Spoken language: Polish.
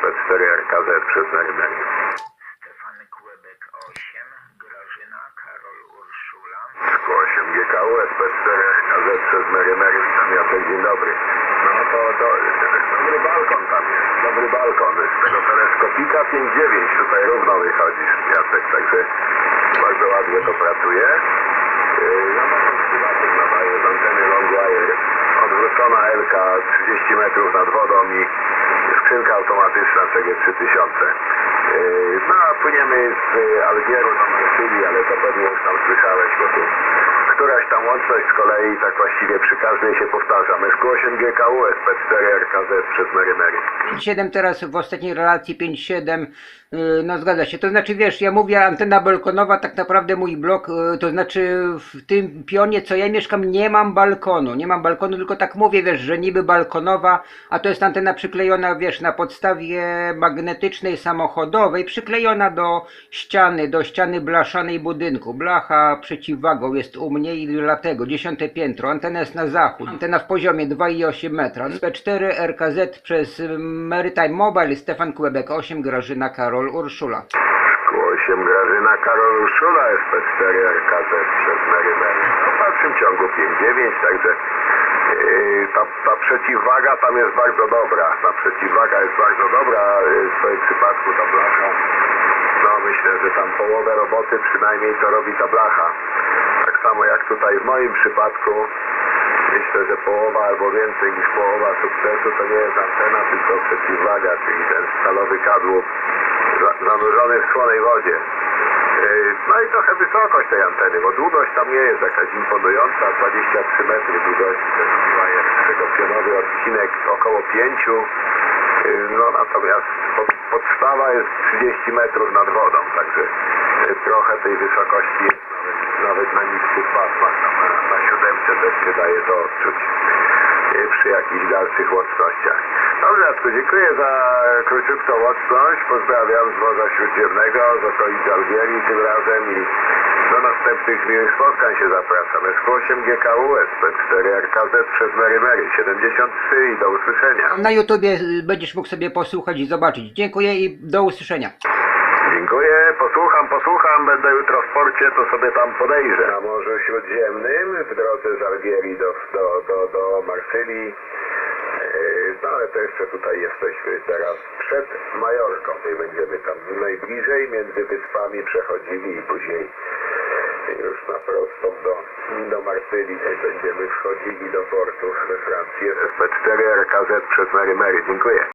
SP4 RKZ przez Mary Mary. Stefan Kłebek 8, Grażyna, Karol Urszula. 8 GKU SP4 RKZ przez Mary Mary. Witam Jacek, dzień dobry. No to, to dobry balkon tam jest, dobry balkon. Z tego teleskopika 5.9 tutaj równo wychodzisz Jacek, także bardzo ładnie to pracuje. Yy, No motor prywatek nadaje z anteny Longwire. Odwrócona LK 30 metrów nad wodą i skrzynka automatyczna CG3000. Yy, No a płyniemy z y, Algieru do Marsylii, ale to pewnie już tam tu któraś tam łączność z kolei tak właściwie przy każdej się powtarza. SQ8 GKU, SP4 RKZ przez Mary Mary. 5.7 teraz w ostatniej relacji 5.7 yy, no zgadza się, to znaczy wiesz, ja mówię antena balkonowa, tak naprawdę mój blok, yy, to znaczy w tym pionie co ja mieszkam nie mam balkonu, nie mam balkonu, tylko tak mówię, wiesz, że niby balkonowa, a to jest antena przyklejona, wiesz, na podstawie magnetycznej samochodowej, przyklejona do ściany, do ściany blaszanej budynku, blacha przeciwwagą jest u mnie i dlatego, dziesiąte piętro, antena jest na zachód, antena w poziomie 2,8 metra, P4 RKZ przez Maritime Mobile, Stefan Kłebek 8, Grażyna Karol Urszula. SQ8 Grażyna Karol Urszula, SP4 RKZ przez. No w dalszym ciągu 5.9, także yy, ta, ta przeciwwaga tam jest bardzo dobra. Ta przeciwwaga jest bardzo dobra, yy, w swoim przypadku ta blacha, no myślę, że tam połowę roboty przynajmniej to robi ta blacha. Tak samo jak tutaj w moim przypadku, myślę, że połowa albo więcej niż połowa sukcesu to nie jest antena, tylko przeciwwaga, czyli ten stalowy kadłub za- zanurzony w słonej wodzie. Yy, No i trochę wysokość tej anteny, bo długość tam nie jest jakaś imponująca, 23 metry długości, to jest pionowy odcinek około 5. No natomiast pod, podstawa jest 30 metrów nad wodą, także yy, trochę tej wysokości jest nawet, nawet na niskich pasmach, na, na siódemce też się daje to odczuć yy, przy jakichś dalszych łącznościach. Dobrze, Jacku, dziękuję za króciutką łączność. Pozdrawiam z Morza Śródziemnego, z okolic Algierii tym razem i miłych spotkań się zapraszam. SQ8 GKU, SP4 RKZ przez Mary Mary 73 i do usłyszenia. Na YouTubie y, będziesz mógł sobie posłuchać i zobaczyć. Dziękuję i do usłyszenia. Dziękuję, posłucham, posłucham, będę jutro w porcie, to sobie tam podejrzę. Na Morzu Śródziemnym, w drodze z Algierii do, do, do, do Marsylii. Yy, No ale to jeszcze tutaj jesteśmy teraz przed Majorką, tutaj będziemy tam najbliżej, między wyspami przechodzili i później już na prostą do, do Marsylii, będziemy wchodzili do portu we Francji. SP4 RKZ przez Mary Mary, dziękuję.